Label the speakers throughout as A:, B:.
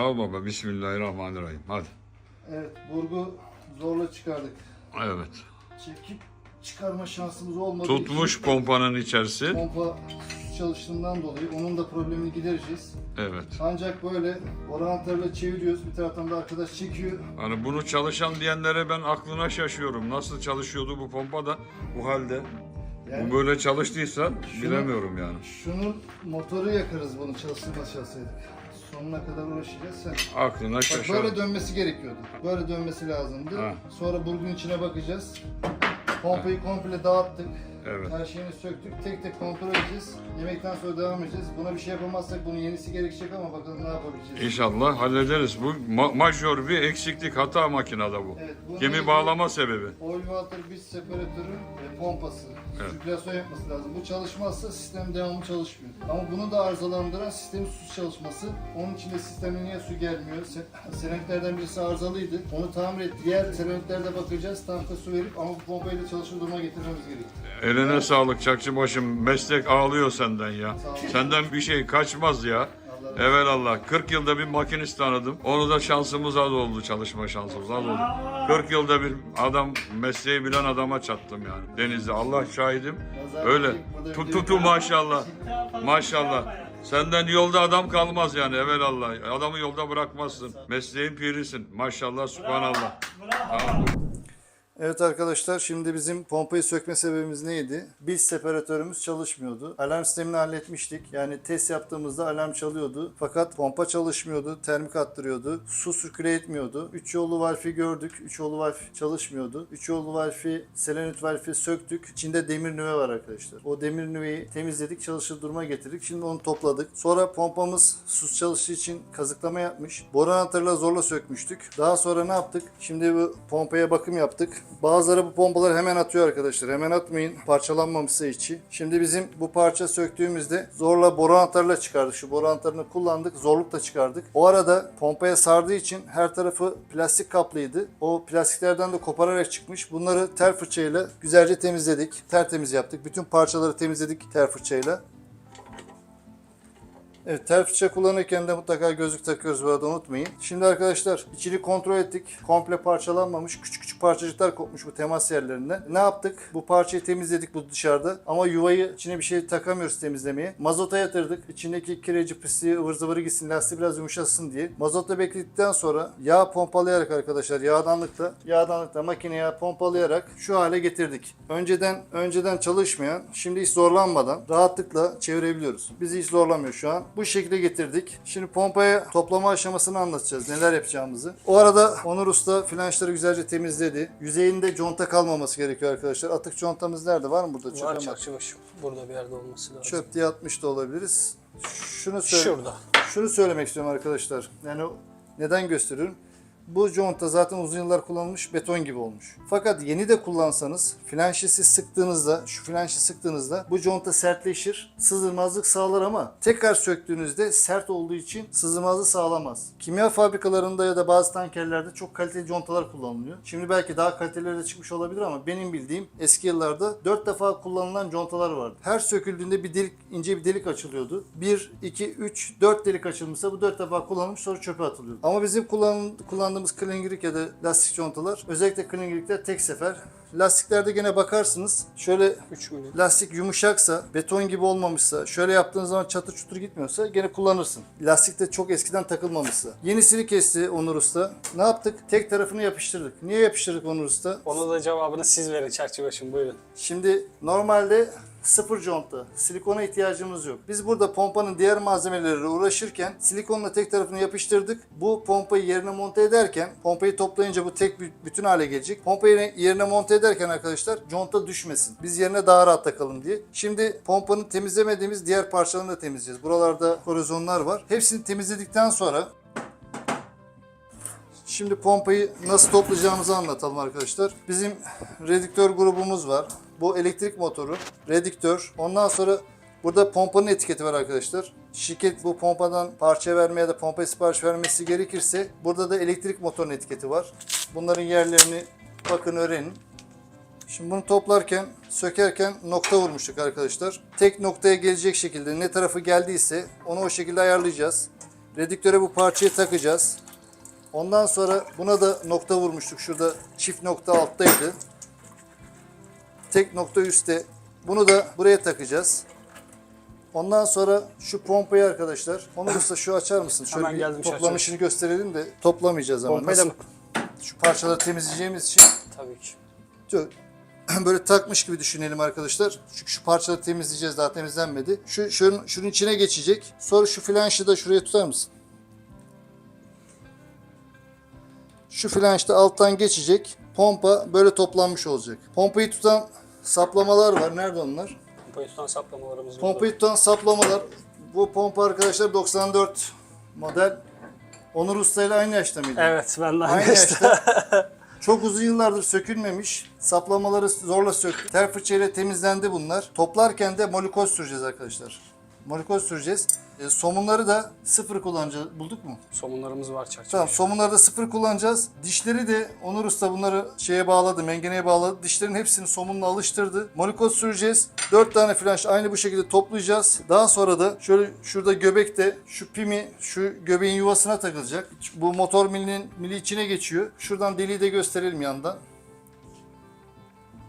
A: Al baba Bismillahirrahmanirrahim. Hadi.
B: Evet, burgu zorla çıkardık.
A: Evet.
B: Çekip çıkarma şansımız olmadı.
A: Tutmuş pompanın içerisi.
B: Pompa çalıştığından dolayı onun da problemini gidereceğiz.
A: Evet.
B: Ancak böyle orantarla çeviriyoruz. Bir taraftan da arkadaş çekiyor.
A: Hani bunu çalışan diyenlere ben aklına şaşıyorum. Nasıl çalışıyordu bu pompa da bu halde?
B: Yani
A: Bu böyle çalıştıysa bilemiyorum yani.
B: şunun motoru yakarız bunu çalıştırmaz çalışsaydık. Sonuna kadar uğraşacağız. Sen
A: Aklına
B: Bak böyle dönmesi gerekiyordu. Böyle dönmesi lazımdı.
A: Ha.
B: Sonra burgun içine bakacağız. Pompayı komple dağıttık.
A: Evet.
B: Her şeyini söktük. Tek tek kontrol edeceğiz. Yemekten sonra devam edeceğiz. Buna bir şey yapamazsak bunun yenisi gerekecek ama bakalım ne yapabileceğiz.
A: İnşallah hallederiz. Bu ma- majör bir eksiklik hata makinede bu.
B: Evet,
A: Gemi
B: ilgili
A: bağlama sebebi.
B: Oil water bit separatörü ve pompası.
A: Evet.
B: Sirkülasyon yapması lazım. Bu çalışmazsa sistem devamlı çalışmıyor. Ama bunu da arızalandıran sistemin su çalışması. Onun için de sisteme niye su gelmiyor? Se- Seramiklerden birisi arızalıydı. Onu tamir et. Diğer seramiklerde bakacağız. Tankta su verip ama bu pompayı da çalışır duruma getirmemiz gerekiyor.
A: Eline sağlık çakçıbaşım. Meslek ağlıyor senden ya. Senden bir şey kaçmaz ya.
B: Allah razı
A: Evelallah. 40 yılda bir makinist tanıdım. Onu da şansımız az oldu çalışma şansımız az oldu. 40 yılda bir adam mesleği bilen adama çattım yani. Denizde Allah şahidim. Öyle.
B: değecek, burada
A: Tut
B: bir-
A: tutu maşallah. Maşallah. Senden yolda adam kalmaz yani evelallah. Adamı yolda bırakmazsın. Mesleğin pirisin. Maşallah subhanallah. Tamam.
B: Evet arkadaşlar şimdi bizim pompayı sökme sebebimiz neydi? Biz separatörümüz çalışmıyordu. Alarm sistemini halletmiştik. Yani test yaptığımızda alarm çalıyordu. Fakat pompa çalışmıyordu. Termik attırıyordu. Su sirküle etmiyordu. 3 yollu valfi gördük. 3 yollu valfi çalışmıyordu. 3 yollu valfi selenit valfi söktük. İçinde demir nüve var arkadaşlar. O demir nüveyi temizledik. Çalışır duruma getirdik. Şimdi onu topladık. Sonra pompamız sus çalıştığı için kazıklama yapmış. Boru anahtarıyla zorla sökmüştük. Daha sonra ne yaptık? Şimdi bu pompaya bakım yaptık. Bazıları bu pompaları hemen atıyor arkadaşlar. Hemen atmayın. Parçalanmamışsa içi. Şimdi bizim bu parça söktüğümüzde zorla boru anahtarıyla çıkardık. Şu boru anahtarını kullandık. Zorlukla çıkardık. O arada pompaya sardığı için her tarafı plastik kaplıydı. O plastiklerden de kopararak çıkmış. Bunları tel fırçayla güzelce temizledik. Tertemiz yaptık. Bütün parçaları temizledik tel fırçayla. Evet tel fırça kullanırken de mutlaka gözlük takıyoruz bu arada unutmayın. Şimdi arkadaşlar içini kontrol ettik. Komple parçalanmamış. Küçük küçük parçacıklar kopmuş bu temas yerlerinden. Ne yaptık? Bu parçayı temizledik bu dışarıda. Ama yuvayı içine bir şey takamıyoruz temizlemeye. Mazota yatırdık. İçindeki kireci pisliği ıvır zıvırı gitsin. Lastiği biraz yumuşasın diye. Mazotta beklettikten sonra yağ pompalayarak arkadaşlar yağdanlıkla yağdanlıkla makineye pompalayarak şu hale getirdik. Önceden önceden çalışmayan şimdi hiç zorlanmadan rahatlıkla çevirebiliyoruz. Bizi hiç zorlamıyor şu an. Bu şekilde getirdik. Şimdi pompaya toplama aşamasını anlatacağız. Neler yapacağımızı. O arada Onur Usta flanşları güzelce temizledi. Yüzeyinde conta kalmaması gerekiyor arkadaşlar. Atık contamız nerede? Var mı burada?
C: Var çakçıbaşı. Burada bir yerde olması lazım.
B: Çöp diye atmış da olabiliriz. Şunu söyle.
C: Şurada.
B: Şunu söylemek istiyorum arkadaşlar. Yani neden gösteriyorum? Bu conta zaten uzun yıllar kullanılmış beton gibi olmuş. Fakat yeni de kullansanız flanşesi sıktığınızda, şu flanşı sıktığınızda bu conta sertleşir, sızılmazlık sağlar ama tekrar söktüğünüzde sert olduğu için sızılmazlık sağlamaz. Kimya fabrikalarında ya da bazı tankerlerde çok kaliteli contalar kullanılıyor. Şimdi belki daha kaliteleri de çıkmış olabilir ama benim bildiğim eski yıllarda 4 defa kullanılan contalar vardı. Her söküldüğünde bir delik, ince bir delik açılıyordu. 1, 2, 3, 4 delik açılmışsa bu 4 defa kullanılmış sonra çöpe atılıyordu. Ama bizim kullan, kullandığımız klingirik ya da lastik contalar özellikle klingirikler tek sefer. Lastiklerde gene bakarsınız şöyle
C: 3 milim.
B: lastik yumuşaksa, beton gibi olmamışsa, şöyle yaptığınız zaman çatır çutur gitmiyorsa gene kullanırsın. Lastik de çok eskiden takılmamışsa. Yenisini kesti Onur Usta. Ne yaptık? Tek tarafını yapıştırdık. Niye yapıştırdık Onur Usta?
C: Ona da cevabını siz verin çakçıbaşım buyurun.
B: Şimdi normalde sıfır conta, silikona ihtiyacımız yok. Biz burada pompanın diğer malzemeleriyle uğraşırken silikonla tek tarafını yapıştırdık. Bu pompayı yerine monte ederken, pompayı toplayınca bu tek bütün hale gelecek. Pompayı yerine monte ederken arkadaşlar conta düşmesin. Biz yerine daha rahat takalım diye. Şimdi pompanın temizlemediğimiz diğer parçalarını da temizleyeceğiz. Buralarda korozyonlar var. Hepsini temizledikten sonra Şimdi pompayı nasıl toplayacağımızı anlatalım arkadaşlar. Bizim redüktör grubumuz var. Bu elektrik motoru, redüktör. Ondan sonra burada pompanın etiketi var arkadaşlar. Şirket bu pompadan parça vermeye ya da pompaya sipariş vermesi gerekirse burada da elektrik motorunun etiketi var. Bunların yerlerini bakın öğrenin. Şimdi bunu toplarken, sökerken nokta vurmuştuk arkadaşlar. Tek noktaya gelecek şekilde ne tarafı geldiyse onu o şekilde ayarlayacağız. Redüktöre bu parçayı takacağız. Ondan sonra buna da nokta vurmuştuk. Şurada çift nokta alttaydı. Tek nokta üstte. Bunu da buraya takacağız. Ondan sonra şu pompayı arkadaşlar. Onu da şu açar mısın? Şöyle
C: Hemen
B: bir
C: geldim, şu
B: toplamışını gösterelim de toplamayacağız ama.
C: Pompayı da mı?
B: Şu parçaları temizleyeceğimiz için
C: Tabii ki.
B: böyle takmış gibi düşünelim arkadaşlar. Çünkü şu parçaları temizleyeceğiz daha temizlenmedi. Şu şunun, şunun içine geçecek. Sonra şu flanşı da şuraya tutar mısın? Şu flanş da alttan geçecek. Pompa böyle toplanmış olacak. Pompayı tutan saplamalar var. Nerede onlar?
C: Pompayı tutan saplamalarımız burada.
B: Pompayı tutan saplamalar. Bu pompa arkadaşlar 94 model. Onur Usta ile aynı yaşta mıydı?
C: Evet ben de
B: Aynı
C: aynı yaşta.
B: yaşta. Çok uzun yıllardır sökülmemiş. Saplamaları zorla söktük. Tel fırçayla temizlendi bunlar. Toplarken de molikoz süreceğiz arkadaşlar. Molikoz süreceğiz. E, somunları da sıfır kullanacağız. Bulduk mu?
C: Somunlarımız var çerçeve.
B: Tamam somunları da sıfır kullanacağız. Dişleri de Onur Usta bunları şeye bağladı, mengeneye bağladı. Dişlerin hepsini somunla alıştırdı. Molikoz süreceğiz. 4 tane flanş aynı bu şekilde toplayacağız. Daha sonra da şöyle şurada göbekte şu pimi şu göbeğin yuvasına takılacak. Bu motor milinin mili içine geçiyor. Şuradan deliği de gösterelim yandan.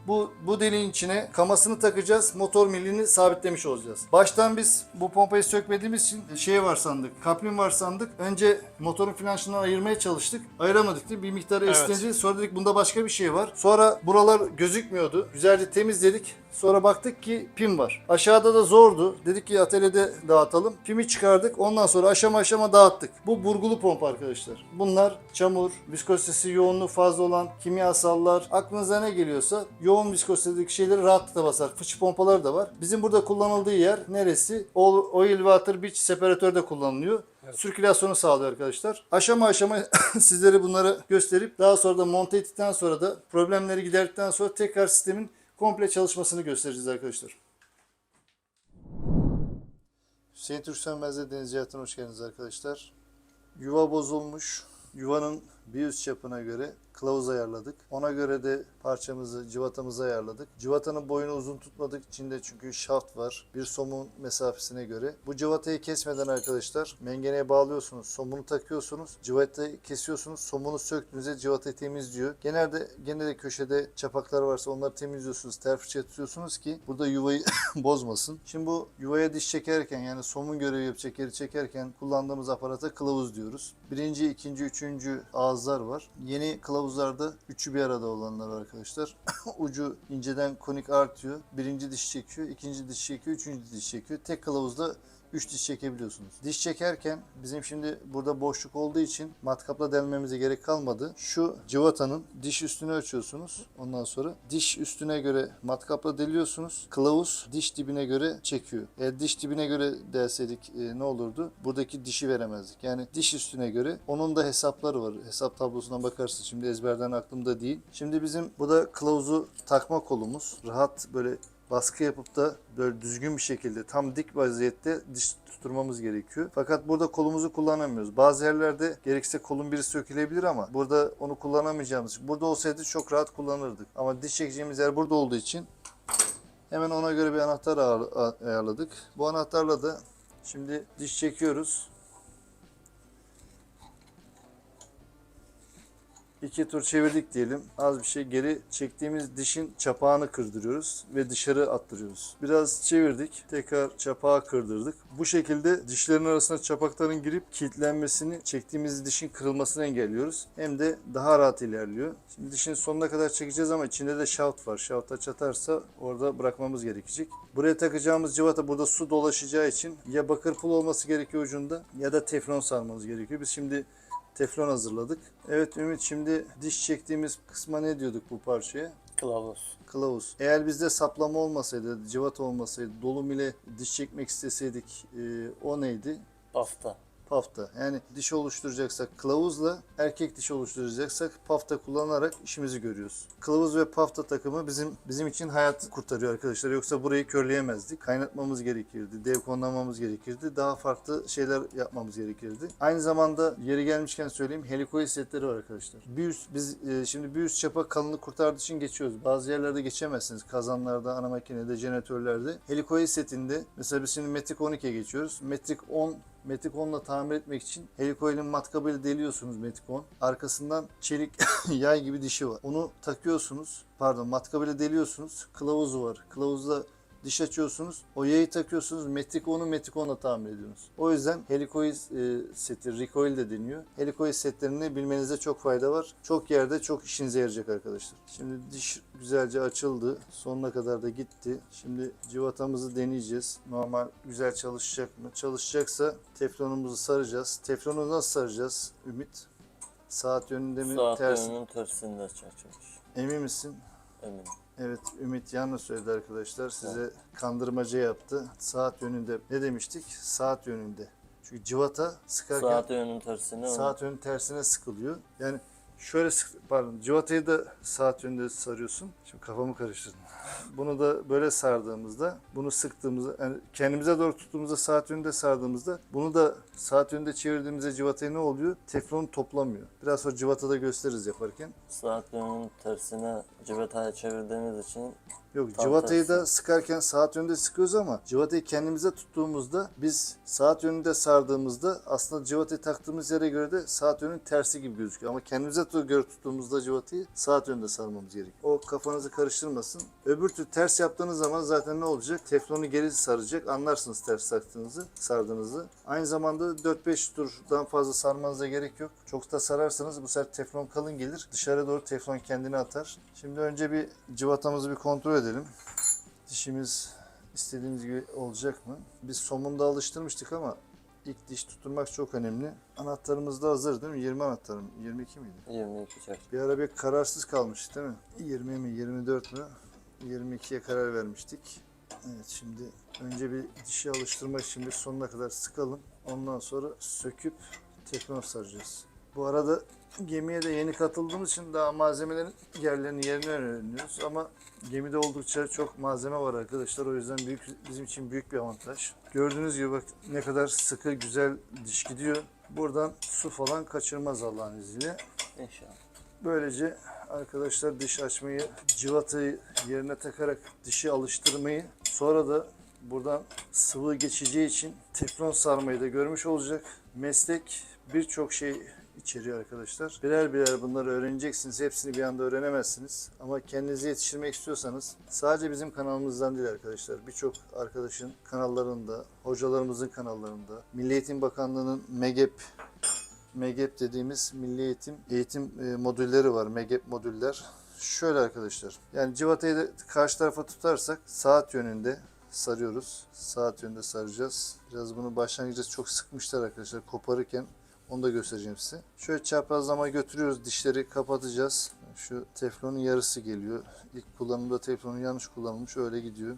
B: Bu, bu deliğin içine kamasını takacağız. Motor milini sabitlemiş olacağız. Baştan biz bu pompayı sökmediğimiz için şey var sandık. Kaplim var sandık. Önce motorun flanşından ayırmaya çalıştık. Ayıramadık değil? Bir miktar
C: Evet.
B: esnedi. Sonra dedik bunda başka bir şey var. Sonra buralar gözükmüyordu. Güzelce temizledik. Sonra baktık ki pim var. Aşağıda da zordu. Dedik ki atölyede dağıtalım. Pimi çıkardık. Ondan sonra aşama aşama dağıttık. Bu burgulu pompa arkadaşlar. Bunlar çamur, viskozitesi yoğunluğu fazla olan kimyasallar, aklınıza ne geliyorsa yoğun viskozitedeki şeyleri rahatlıkla basar. Fıçı pompaları da var. Bizim burada kullanıldığı yer neresi? Oil water beach separatörde kullanılıyor. Sirkülasyonu sağlıyor arkadaşlar. Aşama aşama sizlere bunları gösterip daha sonra da monte ettikten sonra da problemleri giderdikten sonra tekrar sistemin komple çalışmasını göstereceğiz arkadaşlar. Hüseyin Türk Sönmez'de Deniz Hayatı'na hoş geldiniz arkadaşlar. Yuva bozulmuş. Yuvanın bir üst çapına göre kılavuz ayarladık. Ona göre de parçamızı, cıvatamızı ayarladık. Cıvatanın boyunu uzun tutmadık. İçinde çünkü şaft var. Bir somun mesafesine göre. Bu cıvatayı kesmeden arkadaşlar mengeneye bağlıyorsunuz. Somunu takıyorsunuz. Cıvatayı kesiyorsunuz. Somunu söktüğünüzde cıvatayı temizliyor. Genelde gene de köşede çapaklar varsa onları temizliyorsunuz. Tel fırça tutuyorsunuz ki burada yuvayı bozmasın. Şimdi bu yuvaya diş çekerken yani somun görevi yapacak yeri çekerken kullandığımız aparata kılavuz diyoruz. Birinci, ikinci, üçüncü ağızlar var. Yeni kılavuzlarda üçü bir arada olanlar arkadaşlar. Ucu inceden konik artıyor. Birinci diş çekiyor, ikinci diş çekiyor, üçüncü diş çekiyor. Tek kılavuzda 3 diş çekebiliyorsunuz. Diş çekerken bizim şimdi burada boşluk olduğu için matkapla delmemize gerek kalmadı. Şu cıvatanın diş üstünü ölçüyorsunuz. Ondan sonra diş üstüne göre matkapla deliyorsunuz. Kılavuz diş dibine göre çekiyor. Eğer diş dibine göre derseydik e, ne olurdu? Buradaki dişi veremezdik. Yani diş üstüne göre onun da hesapları var. Hesap tablosundan bakarsın. Şimdi ezberden aklımda değil. Şimdi bizim bu da kılavuzu takma kolumuz. Rahat böyle baskı yapıp da böyle düzgün bir şekilde tam dik vaziyette diş tutturmamız gerekiyor. Fakat burada kolumuzu kullanamıyoruz. Bazı yerlerde gerekse kolun biri sökülebilir ama burada onu kullanamayacağımız için. Burada olsaydı çok rahat kullanırdık. Ama diş çekeceğimiz yer burada olduğu için hemen ona göre bir anahtar ayarladık. Bu anahtarla da şimdi diş çekiyoruz. İki tur çevirdik diyelim. Az bir şey geri çektiğimiz dişin çapağını kırdırıyoruz ve dışarı attırıyoruz. Biraz çevirdik. Tekrar çapağı kırdırdık. Bu şekilde dişlerin arasına çapakların girip kilitlenmesini, çektiğimiz dişin kırılmasını engelliyoruz. Hem de daha rahat ilerliyor. Şimdi dişin sonuna kadar çekeceğiz ama içinde de şaft var. Şafta çatarsa orada bırakmamız gerekecek. Buraya takacağımız cıvata burada su dolaşacağı için ya bakır pul olması gerekiyor ucunda ya da teflon sarmamız gerekiyor. Biz şimdi teflon hazırladık. Evet Ümit şimdi diş çektiğimiz kısma ne diyorduk bu parçaya?
C: Kılavuz.
B: Kılavuz. Eğer bizde saplama olmasaydı, cıvata olmasaydı, dolum ile diş çekmek isteseydik e, o neydi?
C: Pafta.
B: Pafta. Yani diş oluşturacaksak kılavuzla, erkek diş oluşturacaksak pafta kullanarak işimizi görüyoruz. Kılavuz ve pafta takımı bizim bizim için hayat kurtarıyor arkadaşlar. Yoksa burayı körleyemezdik. Kaynatmamız gerekirdi, dev konlamamız gerekirdi. Daha farklı şeyler yapmamız gerekirdi. Aynı zamanda yeri gelmişken söyleyeyim helikoid setleri var arkadaşlar. Bir üst, biz e, şimdi bir üst çapa kalınlık kurtardığı için geçiyoruz. Bazı yerlerde geçemezsiniz. Kazanlarda, ana makinede, jeneratörlerde. Helikoid setinde mesela biz şimdi metrik 12'ye geçiyoruz. Metrik 10 Metikon'la tamir etmek için helikoilin matkabıyla deliyorsunuz Metikon. Arkasından çelik yay gibi dişi var. Onu takıyorsunuz. Pardon matkabıyla deliyorsunuz. Kılavuzu var. Kılavuzda diş açıyorsunuz. O yayı takıyorsunuz. Metikon'u Metikon'la tamir ediyorsunuz. O yüzden helikoil e, seti, recoil de deniyor. Helikoil setlerini bilmenize çok fayda var. Çok yerde çok işinize yarayacak arkadaşlar. Şimdi diş güzelce açıldı. Sonuna kadar da gitti. Şimdi civatamızı deneyeceğiz. Normal güzel çalışacak mı? Çalışacaksa teflonumuzu saracağız. Teflonu nasıl saracağız Ümit? Saat yönünde mi?
C: Saat
B: ters.
C: yönünün tersinde çerçevemiş.
B: Emin misin?
C: Eminim.
B: Evet Ümit yanlış söyledi arkadaşlar. Size kandırmaca yaptı. Saat yönünde. Ne demiştik? Saat yönünde. Çünkü civata sıkarken
C: Saat yönünün tersine
B: saat yönü tersine sıkılıyor. Yani şöyle pardon civatayı da saat yönünde sarıyorsun. Şimdi kafamı karıştırdım. Bunu da böyle sardığımızda, bunu sıktığımızda, yani kendimize doğru tuttuğumuzda saat yönünde sardığımızda, bunu da saat yönünde çevirdiğimizde civatayı ne oluyor? Teflon toplamıyor. Biraz sonra civatada gösteririz yaparken.
C: saat yönünün tersine civetaya çevirdiğimiz için
B: Yok
C: Tam
B: civatayı da
C: tersi.
B: sıkarken saat yönünde sıkıyoruz ama civatayı kendimize tuttuğumuzda biz saat yönünde sardığımızda aslında civatayı taktığımız yere göre de saat yönünün tersi gibi gözüküyor. Ama kendimize göre tuttuğumuzda civatayı saat yönünde sarmamız gerekiyor. O kafanızı karıştırmasın. Öbür türlü ters yaptığınız zaman zaten ne olacak? Teflonu geri saracak. Anlarsınız ters taktığınızı, sardığınızı. Aynı zamanda 4-5 turdan fazla sarmanıza gerek yok. Çok da sararsanız bu sefer teflon kalın gelir. Dışarı doğru teflon kendini atar. Şimdi önce bir civatamızı bir kontrol edelim. Dişimiz istediğimiz gibi olacak mı? Biz somunda alıştırmıştık ama ilk diş tutturmak çok önemli. Anahtarımız da hazır değil mi? 20 anahtarım. 22 miydi?
C: 22 çerçeve.
B: Bir ara bir kararsız kalmıştık değil mi? 20 mi 24 mü? 22'ye karar vermiştik. Evet şimdi önce bir dişi alıştırmak için bir sonuna kadar sıkalım. Ondan sonra söküp teflon saracağız. Bu arada gemiye de yeni katıldığımız için daha malzemelerin yerlerini yerini öğreniyoruz ama gemide oldukça çok malzeme var arkadaşlar. O yüzden büyük bizim için büyük bir avantaj. Gördüğünüz gibi bak ne kadar sıkı güzel diş gidiyor. Buradan su falan kaçırmaz Allah'ın izniyle.
C: İnşallah.
B: Böylece arkadaşlar diş açmayı, civatayı yerine takarak dişi alıştırmayı, sonra da buradan sıvı geçeceği için teflon sarmayı da görmüş olacak. Meslek birçok şey içeriyor arkadaşlar. Birer birer bunları öğreneceksiniz. Hepsini bir anda öğrenemezsiniz. Ama kendinizi yetiştirmek istiyorsanız sadece bizim kanalımızdan değil arkadaşlar. Birçok arkadaşın kanallarında, hocalarımızın kanallarında, Milli Eğitim Bakanlığı'nın MEGEP MEGEP dediğimiz Milli Eğitim eğitim e, modülleri var. MEGEP modüller. Şöyle arkadaşlar. Yani civatayı da karşı tarafa tutarsak saat yönünde sarıyoruz. Saat yönünde saracağız. Biraz bunu başlangıçta çok sıkmışlar arkadaşlar koparırken. Onu da göstereceğim size. Şöyle çaprazlama götürüyoruz. Dişleri kapatacağız. Şu teflonun yarısı geliyor. İlk kullanımda teflonu yanlış kullanılmış. Öyle gidiyor.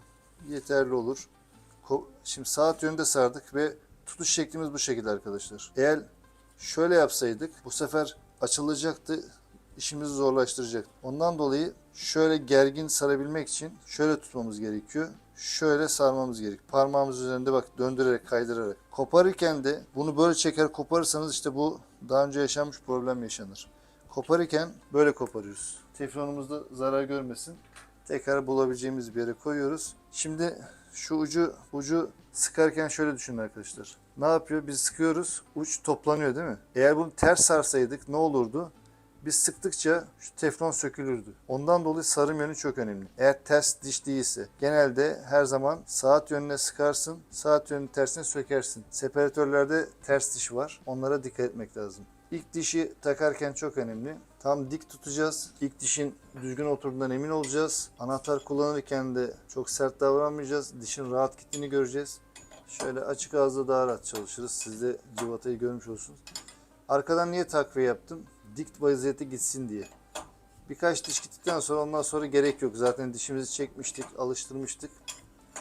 B: Yeterli olur. Şimdi saat yönünde sardık ve tutuş şeklimiz bu şekilde arkadaşlar. Eğer şöyle yapsaydık bu sefer açılacaktı işimizi zorlaştıracak. Ondan dolayı şöyle gergin sarabilmek için şöyle tutmamız gerekiyor. Şöyle sarmamız gerek. Parmağımız üzerinde bak döndürerek kaydırarak. Koparırken de bunu böyle çeker koparırsanız işte bu daha önce yaşanmış problem yaşanır. Koparırken böyle koparıyoruz. Teflonumuzda zarar görmesin. Tekrar bulabileceğimiz bir yere koyuyoruz. Şimdi şu ucu ucu sıkarken şöyle düşünün arkadaşlar. Ne yapıyor? Biz sıkıyoruz. Uç toplanıyor değil mi? Eğer bunu ters sarsaydık ne olurdu? Biz sıktıkça şu teflon sökülürdü. Ondan dolayı sarım yönü çok önemli. Eğer ters diş değilse genelde her zaman saat yönüne sıkarsın, saat yönünün tersine sökersin. Separatörlerde ters diş var. Onlara dikkat etmek lazım. İlk dişi takarken çok önemli. Tam dik tutacağız. İlk dişin düzgün oturduğundan emin olacağız. Anahtar kullanırken de çok sert davranmayacağız. Dişin rahat gittiğini göreceğiz. Şöyle açık ağızda daha rahat çalışırız. Siz de civatayı görmüş olsunuz. Arkadan niye takviye yaptım? Dik vaziyete gitsin diye. Birkaç diş gittikten sonra ondan sonra gerek yok. Zaten dişimizi çekmiştik, alıştırmıştık.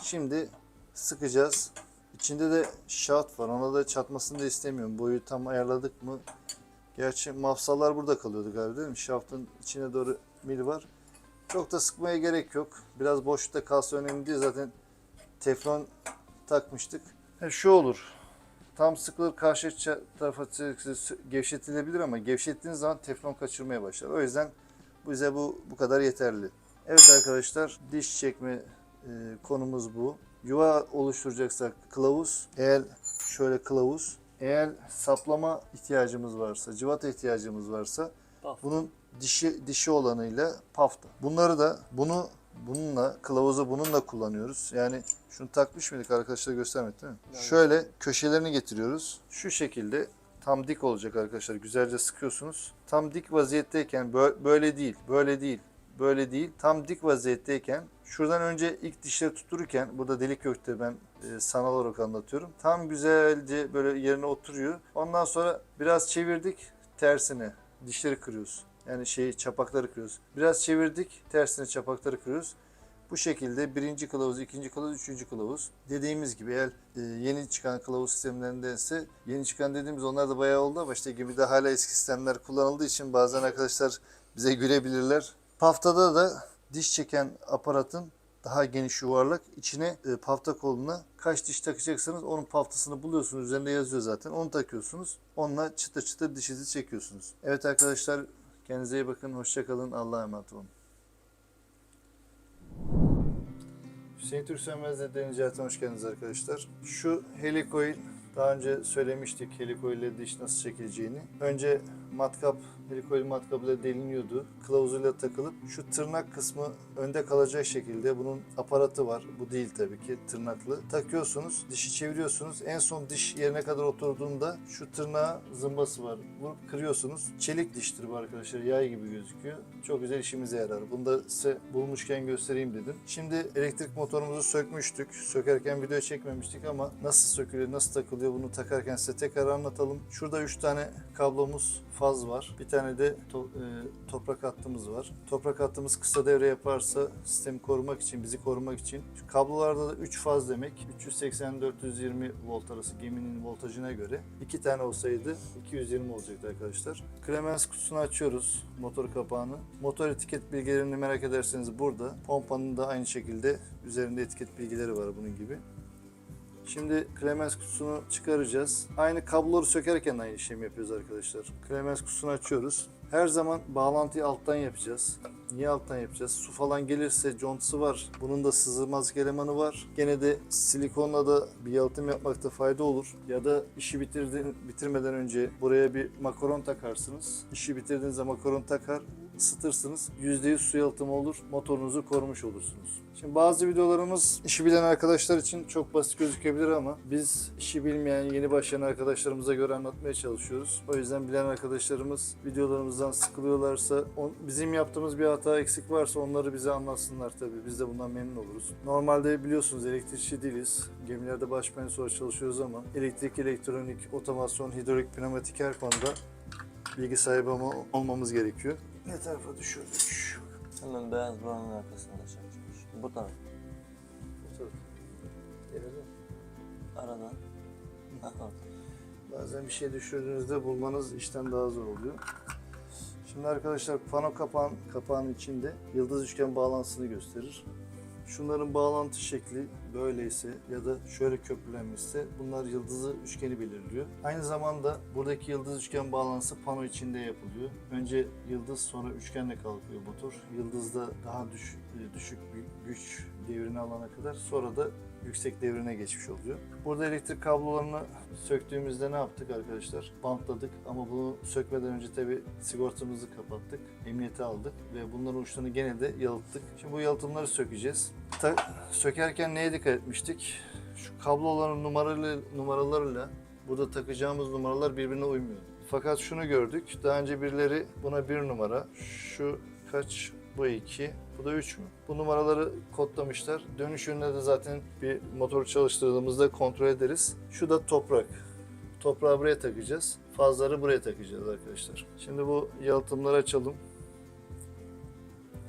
B: Şimdi sıkacağız. İçinde de şaft var. Ona da çatmasını da istemiyorum. Boyu tam ayarladık mı? Gerçi mafsallar burada kalıyordu galiba değil mi? Şaftın içine doğru mil var. Çok da sıkmaya gerek yok. Biraz boşlukta kalsa önemli değil. Zaten teflon takmıştık. Ha, şu olur. Tam sıkılır karşı tarafa gevşetilebilir ama gevşettiğiniz zaman teflon kaçırmaya başlar. O yüzden bize bu bu kadar yeterli. Evet arkadaşlar diş çekme e, konumuz bu. Yuva oluşturacaksak kılavuz eğer şöyle kılavuz. Eğer saplama ihtiyacımız varsa, cıvata ihtiyacımız varsa
C: Paf.
B: bunun dişi dişi olanıyla pafta. Bunları da bunu bununla kılavuzu bununla kullanıyoruz. Yani şunu takmış mıydık arkadaşlar göstermedik değil mi? Şöyle köşelerini getiriyoruz. Şu şekilde tam dik olacak arkadaşlar. Güzelce sıkıyorsunuz. Tam dik vaziyetteyken bö- böyle değil, böyle değil, böyle değil. Tam dik vaziyetteyken şuradan önce ilk dişleri tuttururken burada delik yoktu ben e, sanal olarak anlatıyorum. Tam güzelce böyle yerine oturuyor. Ondan sonra biraz çevirdik tersine dişleri kırıyoruz. Yani şey çapakları kırıyoruz. Biraz çevirdik tersine çapakları kırıyoruz. Bu şekilde birinci kılavuz, ikinci kılavuz, üçüncü kılavuz. Dediğimiz gibi eğer yeni çıkan kılavuz sistemlerindense yeni çıkan dediğimiz onlar da bayağı oldu ama işte gemide hala eski sistemler kullanıldığı için bazen arkadaşlar bize gülebilirler. Paftada da diş çeken aparatın daha geniş yuvarlak içine e, pafta koluna kaç diş takacaksanız onun paftasını buluyorsunuz. Üzerinde yazıyor zaten. Onu takıyorsunuz. Onunla çıtır çıtır dişinizi çekiyorsunuz. Evet arkadaşlar kendinize iyi bakın. Hoşça kalın. Allah'a emanet olun. Hüseyin Türk Sönmez'le Denizcihat'tan hoş geldiniz arkadaşlar. Şu helikoil daha önce söylemiştik helikoil ile diş nasıl çekileceğini. Önce matkap, helikoil matkabıyla deliniyordu. Kılavuzuyla takılıp şu tırnak kısmı önde kalacak şekilde bunun aparatı var. Bu değil tabii ki tırnaklı. Takıyorsunuz, dişi çeviriyorsunuz. En son diş yerine kadar oturduğunda şu tırnağa zımbası var. Vurup kırıyorsunuz. Çelik diştir bu arkadaşlar. Yay gibi gözüküyor. Çok güzel işimize yarar. Bunu da size bulmuşken göstereyim dedim. Şimdi elektrik motorumuzu sökmüştük. Sökerken video çekmemiştik ama nasıl sökülüyor, nasıl takılıyor bunu takarken size tekrar anlatalım. Şurada 3 tane kablomuz faz var. Bir tane de to- e, toprak hattımız var. Toprak hattımız kısa devre yaparsa sistemi korumak için, bizi korumak için. Şu kablolarda da 3 faz demek. 380-420 volt arası geminin voltajına göre. 2 tane olsaydı 220 olacaktı arkadaşlar. Clemens kutusunu açıyoruz. Motor kapağını. Motor etiket bilgilerini merak ederseniz burada. Pompanın da aynı şekilde üzerinde etiket bilgileri var bunun gibi. Şimdi Clemens kutusunu çıkaracağız. Aynı kabloları sökerken aynı işlemi yapıyoruz arkadaşlar. Clemens kutusunu açıyoruz. Her zaman bağlantıyı alttan yapacağız. Niye alttan yapacağız? Su falan gelirse contası var. Bunun da sızılmazlık elemanı var. Gene de silikonla da bir yalıtım yapmakta fayda olur. Ya da işi bitirdiğin, bitirmeden önce buraya bir makaron takarsınız. İşi bitirdiğinizde makaron takar, ısıtırsınız. %100 su yalıtımı olur. Motorunuzu korumuş olursunuz. Şimdi bazı videolarımız işi bilen arkadaşlar için çok basit gözükebilir ama biz işi bilmeyen yeni başlayan arkadaşlarımıza göre anlatmaya çalışıyoruz. O yüzden bilen arkadaşlarımız videolarımızdan sıkılıyorlarsa bizim yaptığımız bir hata eksik varsa onları bize anlatsınlar tabii. Biz de bundan memnun oluruz. Normalde biliyorsunuz elektrikçi değiliz. Gemilerde baş mühendis olarak çalışıyoruz ama elektrik, elektronik, otomasyon, hidrolik, pneumatik her konuda bilgi sahibi olma- olmamız gerekiyor. Ne tarafa düşürdük?
C: Hemen beyaz buranın arkasında çalışmış. Bu taraf.
B: Bu tarafa. Gelelim.
C: Arada. Aha.
B: Bazen bir şey düşürdüğünüzde bulmanız işten daha zor oluyor. Şimdi arkadaşlar pano kapağın, kapağın içinde yıldız üçgen bağlantısını gösterir. Şunların bağlantı şekli böyleyse ya da şöyle köprülenmişse bunlar yıldızı üçgeni belirliyor. Aynı zamanda buradaki yıldız üçgen bağlantısı pano içinde yapılıyor. Önce yıldız sonra üçgenle kalkıyor motor. Yıldızda daha düş, e, düşük bir güç devrini alana kadar sonra da yüksek devrine geçmiş oluyor. Burada elektrik kablolarını söktüğümüzde ne yaptık arkadaşlar? Bantladık ama bunu sökmeden önce tabi sigortamızı kapattık. Emniyete aldık ve bunların uçlarını gene de yalıttık. Şimdi bu yalıtımları sökeceğiz. Ta- sökerken neye dikkat etmiştik? Şu kabloların numaralı numaralarıyla burada takacağımız numaralar birbirine uymuyor. Fakat şunu gördük. Daha önce birileri buna bir numara, şu kaç, bu iki, bu da üç mü? Bu numaraları kodlamışlar. Dönüş yönünde de zaten bir motor çalıştırdığımızda kontrol ederiz. Şu da toprak. Toprağı buraya takacağız. Fazları buraya takacağız arkadaşlar. Şimdi bu yalıtımları açalım.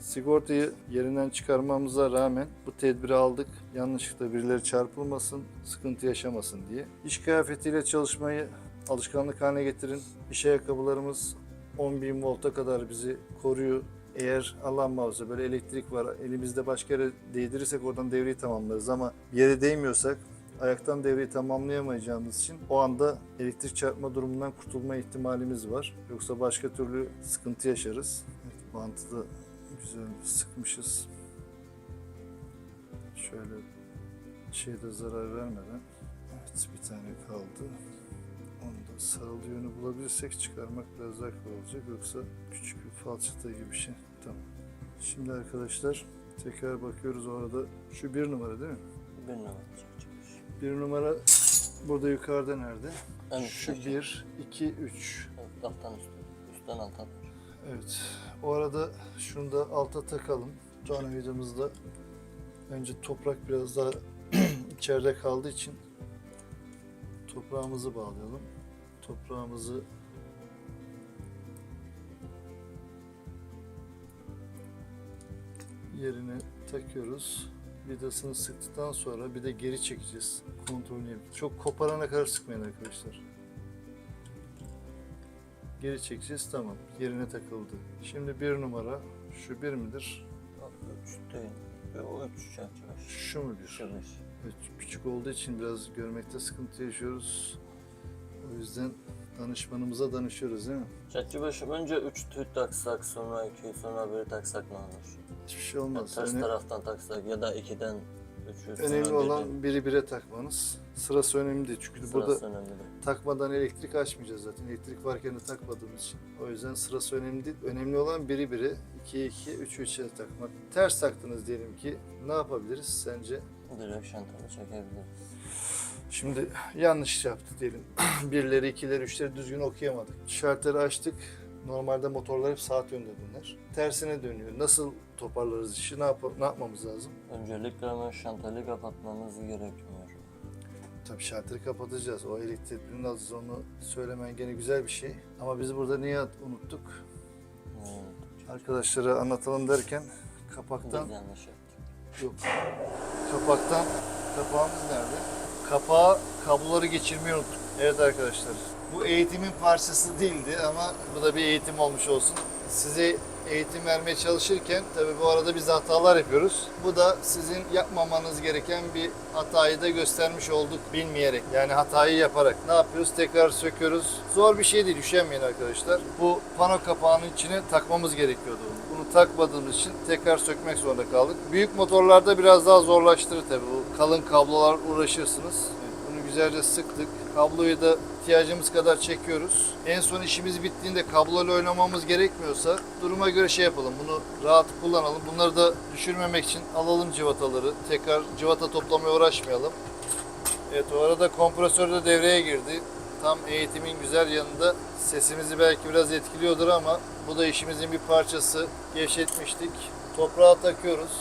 B: Sigortayı yerinden çıkarmamıza rağmen bu tedbiri aldık. Yanlışlıkla birileri çarpılmasın, sıkıntı yaşamasın diye. İş kıyafetiyle çalışmayı alışkanlık haline getirin. İş ayakkabılarımız 10.000 volta kadar bizi koruyor. Eğer Allah muhafaza böyle elektrik var elimizde başka yere değdirirsek oradan devreyi tamamlarız ama yere değmiyorsak ayaktan devreyi tamamlayamayacağımız için o anda elektrik çarpma durumundan kurtulma ihtimalimiz var. Yoksa başka türlü sıkıntı yaşarız. Evet, bantı da güzel sıkmışız. Şöyle şeyde zarar vermeden. Evet bir tane kaldı. Onu da sarılı yönü bulabilirsek çıkarmak biraz daha kolay olacak. Yoksa küçük bir falçata gibi bir şey. Tamam. Şimdi arkadaşlar tekrar bakıyoruz orada. Şu bir numara değil mi?
C: Bir numara.
B: Bir numara burada yukarıda nerede?
C: En
B: Şu bir, iki, üç.
C: Alttan üstte. Üstten alta.
B: Evet. O arada şunu da alta takalım. Tornavidamızda önce toprak biraz daha içeride kaldığı için toprağımızı bağlayalım. Toprağımızı yerine takıyoruz. Vidasını sıktıktan sonra bir de geri çekeceğiz. Kontrolünü yapıp. Çok koparana kadar sıkmayın arkadaşlar. Geri çekeceğiz. Tamam. Yerine takıldı. Şimdi bir numara. Şu bir midir?
C: Üç değil. O üç çerçeve.
B: Şu mu bir?
C: Şu bir.
B: Evet, küçük olduğu için biraz görmekte sıkıntı yaşıyoruz. O yüzden danışmanımıza danışıyoruz değil mi?
C: Çerçeve önce üç tüy taksak sonra iki sonra bir taksak ne olur?
B: Hiçbir şey
C: Ya
B: olmaz.
C: ters
B: Öne-
C: taraftan taksak ya da ikiden üçü. sonra
B: önemli
C: biri.
B: olan biri bire takmanız. Sırası önemli değil. Çünkü
C: Sırası
B: burada
C: önemli değil.
B: takmadan elektrik açmayacağız zaten. Elektrik varken de takmadığımız için. O yüzden sırası önemli değil. Önemli olan biri bire, ikiye ikiye, üçü üçe takmak. Ters taktınız diyelim ki ne yapabiliriz sence?
C: Direkt şantalı çekebiliriz.
B: Şimdi yanlış yaptı diyelim. Birleri, ikileri, üçleri düzgün okuyamadık. Şartları açtık. Normalde motorlar hep saat yönünde döner. Tersine dönüyor. Nasıl toparlarız işi? Ne, yap- ne yapmamız lazım?
C: Öncelikle hemen şantali kapatmamız gerekiyor.
B: Tabii şartları kapatacağız. O elektriklerini alacağız. Onu söylemen gene güzel bir şey. Ama biz burada niye unuttuk?
C: Evet.
B: Arkadaşlara anlatalım derken
C: Biz
B: kapaktan
C: yanlış yaptık.
B: Yok. Kapaktan kapağımız nerede? Kapağa kabloları geçirmeyi unuttuk. Evet arkadaşlar. Bu eğitimin parçası değildi ama bu da bir eğitim olmuş olsun. Size eğitim vermeye çalışırken tabii bu arada biz hatalar yapıyoruz. Bu da sizin yapmamanız gereken bir hatayı da göstermiş olduk bilmeyerek. Yani hatayı yaparak. Ne yapıyoruz? Tekrar söküyoruz. Zor bir şey değil. Üşenmeyin arkadaşlar. Bu pano kapağının içine takmamız gerekiyordu. Bunu takmadığımız için tekrar sökmek zorunda kaldık. Büyük motorlarda biraz daha zorlaştırır tabii. Bu kalın kablolar uğraşırsınız. Bunu güzelce sıktık. Kabloyu da ihtiyacımız kadar çekiyoruz. En son işimiz bittiğinde kabloyla oynamamız gerekmiyorsa duruma göre şey yapalım. Bunu rahat kullanalım. Bunları da düşürmemek için alalım civataları. Tekrar civata toplamaya uğraşmayalım. Evet o arada kompresör de devreye girdi. Tam eğitimin güzel yanında sesimizi belki biraz etkiliyordur ama bu da işimizin bir parçası. Gevşetmiştik. Toprağa takıyoruz.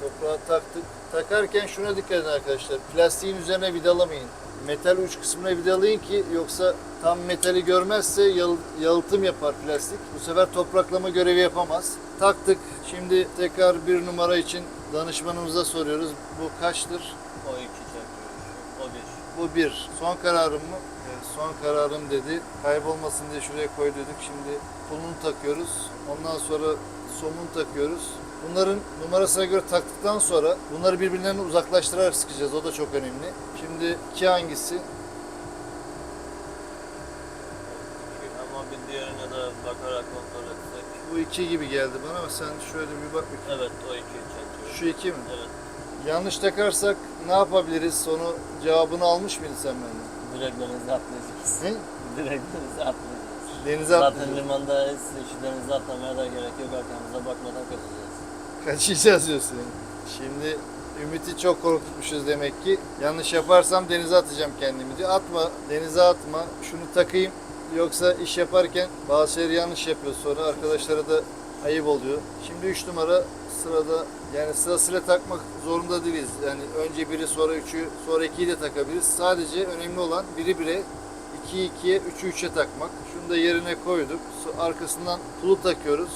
B: Toprağa taktık. Takarken şuna dikkat edin arkadaşlar. Plastiğin üzerine vidalamayın. Metal uç kısmına vidalayın ki yoksa tam metali görmezse yal- yalıtım yapar plastik. Bu sefer topraklama görevi yapamaz. Taktık. Şimdi tekrar bir numara için danışmanımıza soruyoruz. Bu kaçtır?
C: O iki çekiyoruz. O bir.
B: Bu bir. Son kararım mı? Evet, son kararım dedi. Kaybolmasın diye şuraya koy dedik. Şimdi pulunu takıyoruz. Ondan sonra somunu takıyoruz. Bunların numarasına göre taktıktan sonra bunları birbirlerinden uzaklaştırarak sıkacağız. O da çok önemli. Şimdi iki hangisi?
C: Ama bir diğerine de bakarak kontrol etsek.
B: Bu iki gibi geldi bana ama sen şöyle bir bak bakayım.
C: Evet o iki çekiyoruz.
B: Şu iki mi?
C: Evet.
B: Yanlış takarsak ne yapabiliriz? Sonu cevabını almış mıydın sen benden?
C: Direkt denize atlayacağız.
B: Ne?
C: Direkt denize atlayacağız.
B: Denize
C: Zaten
B: atlayacağız.
C: limandayız. Hiç denize atlamaya da gerek yok. Arkamıza bakmadan kaçacağız.
B: Kaçacağız diyorsun. Şimdi Ümit'i çok korkutmuşuz demek ki. Yanlış yaparsam denize atacağım kendimi diyor. Atma, denize atma. Şunu takayım. Yoksa iş yaparken bazı şeyleri yanlış yapıyor sonra arkadaşlara da ayıp oluyor. Şimdi 3 numara sırada yani sırasıyla takmak zorunda değiliz. Yani önce biri sonra üçü sonra ikiyi de takabiliriz. Sadece önemli olan biri bire 2 2'ye 3'ü 3'e takmak. Şunu da yerine koyduk. Arkasından pulu takıyoruz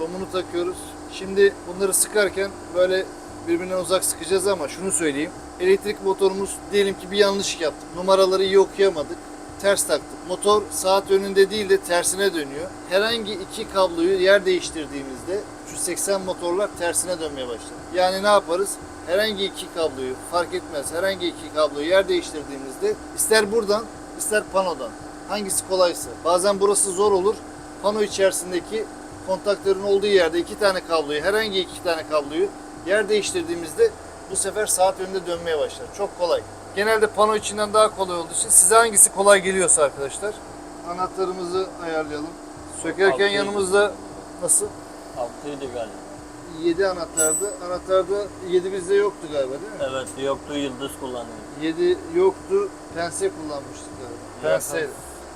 B: somunu takıyoruz. Şimdi bunları sıkarken böyle birbirinden uzak sıkacağız ama şunu söyleyeyim. Elektrik motorumuz diyelim ki bir yanlış yaptık. Numaraları iyi okuyamadık. Ters taktık. Motor saat yönünde değil de tersine dönüyor. Herhangi iki kabloyu yer değiştirdiğimizde 380 motorlar tersine dönmeye başlar. Yani ne yaparız? Herhangi iki kabloyu fark etmez. Herhangi iki kabloyu yer değiştirdiğimizde ister buradan ister panodan hangisi kolaysa. Bazen burası zor olur. Pano içerisindeki kontaktörün olduğu yerde iki tane kabloyu, herhangi iki tane kabloyu Yer değiştirdiğimizde bu sefer saat yönünde dönmeye başlar. Çok kolay. Genelde pano içinden daha kolay olduğu için size hangisi kolay geliyorsa arkadaşlar. Anahtarımızı ayarlayalım. Sökerken
C: Altıyı-
B: yanımızda nasıl?
C: Altıydı galiba.
B: 7 anahtardı. Anahtarda 7 bizde yoktu galiba değil mi?
C: Evet yoktu yıldız kullanıyor.
B: 7 yoktu. Pense kullanmıştık galiba. Pense.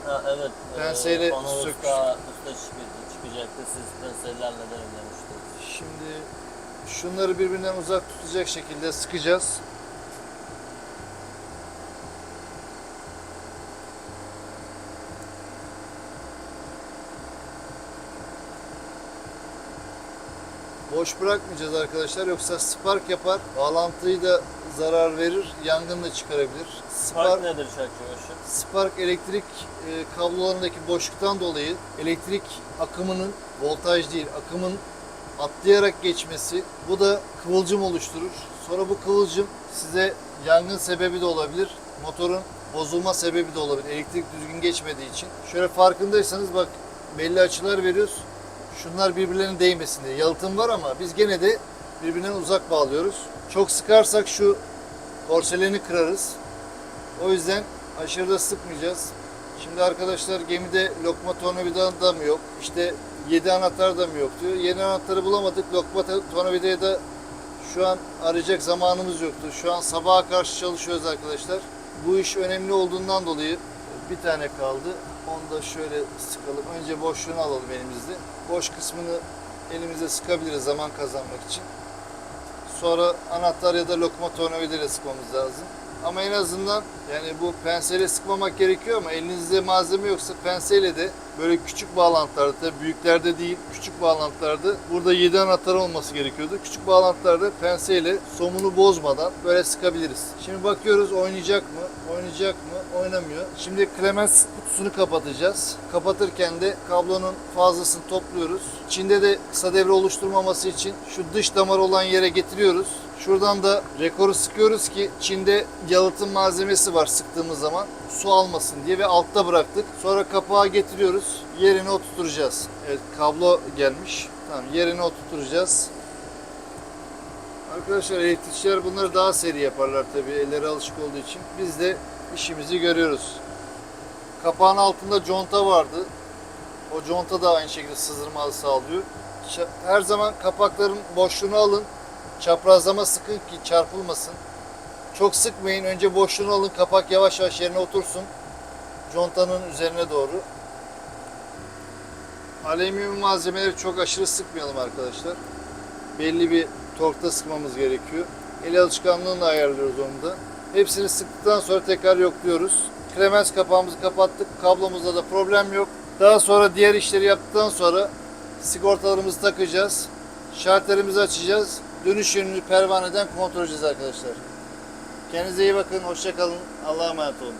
C: Ha, evet.
B: Penseyle
C: Bana usta,
B: sökmüştük.
C: usta çık- çıkacaktı. Siz penseyle hallederim demiştiniz.
B: Şimdi şunları birbirinden uzak tutacak şekilde sıkacağız. Boş bırakmayacağız arkadaşlar yoksa spark yapar, bağlantıyı da zarar verir, yangın da çıkarabilir.
C: Fark
B: Spark,
C: nedir Çakçıbaşı?
B: spark elektrik e, kablolarındaki boşluktan dolayı elektrik akımının voltaj değil akımın atlayarak geçmesi bu da kıvılcım oluşturur. Sonra bu kıvılcım size yangın sebebi de olabilir. Motorun bozulma sebebi de olabilir. Elektrik düzgün geçmediği için. Şöyle farkındaysanız bak belli açılar veriyoruz. Şunlar birbirlerine değmesin diye. Yalıtım var ama biz gene de birbirinden uzak bağlıyoruz. Çok sıkarsak şu porseleni kırarız. O yüzden aşırı da sıkmayacağız. Şimdi arkadaşlar gemide lokma tornavida da mı yok? İşte 7 anahtar da mı yok diyor. Yeni anahtarı bulamadık. Lokma tornavidayı da şu an arayacak zamanımız yoktu. Şu an sabaha karşı çalışıyoruz arkadaşlar. Bu iş önemli olduğundan dolayı bir tane kaldı. Onu da şöyle sıkalım. Önce boşluğunu alalım elimizde. Boş kısmını elimizde sıkabiliriz zaman kazanmak için. Sonra anahtar ya da lokma tornavidayla sıkmamız lazım. Ama en azından yani bu penseyle sıkmamak gerekiyor ama elinizde malzeme yoksa penseyle de böyle küçük bağlantılarda tabii büyüklerde değil küçük bağlantılarda burada 7 anahtar olması gerekiyordu. Küçük bağlantılarda penseyle somunu bozmadan böyle sıkabiliriz. Şimdi bakıyoruz oynayacak mı? Oynayacak mı? Oynamıyor. Şimdi Clemens kutusunu kapatacağız. Kapatırken de kablonun fazlasını topluyoruz. İçinde de kısa devre oluşturmaması için şu dış damar olan yere getiriyoruz. Şuradan da rekoru sıkıyoruz ki Çin'de yalıtım malzemesi var sıktığımız zaman su almasın diye ve altta bıraktık. Sonra kapağı getiriyoruz. Yerine oturtacağız. Evet kablo gelmiş. Tamam yerine oturtacağız. Arkadaşlar elektrikçiler bunları daha seri yaparlar tabii elleri alışık olduğu için. Biz de işimizi görüyoruz. Kapağın altında conta vardı. O conta da aynı şekilde sızdırmalı sağlıyor. Her zaman kapakların boşluğunu alın. Çaprazlama sıkın ki çarpılmasın. Çok sıkmayın. Önce boşluğunu alın. Kapak yavaş yavaş yerine otursun. Contanın üzerine doğru. Alüminyum malzemeleri çok aşırı sıkmayalım arkadaşlar. Belli bir torkta sıkmamız gerekiyor. El alışkanlığını ayarlıyoruz onu da. Hepsini sıktıktan sonra tekrar yokluyoruz. Kremens kapağımızı kapattık. Kablomuzda da problem yok. Daha sonra diğer işleri yaptıktan sonra sigortalarımızı takacağız. Şartlarımızı açacağız. Dönüş yönünü pervaneden kontrol edeceğiz arkadaşlar. Kendinize iyi bakın. Hoşça kalın. Allah'a emanet olun.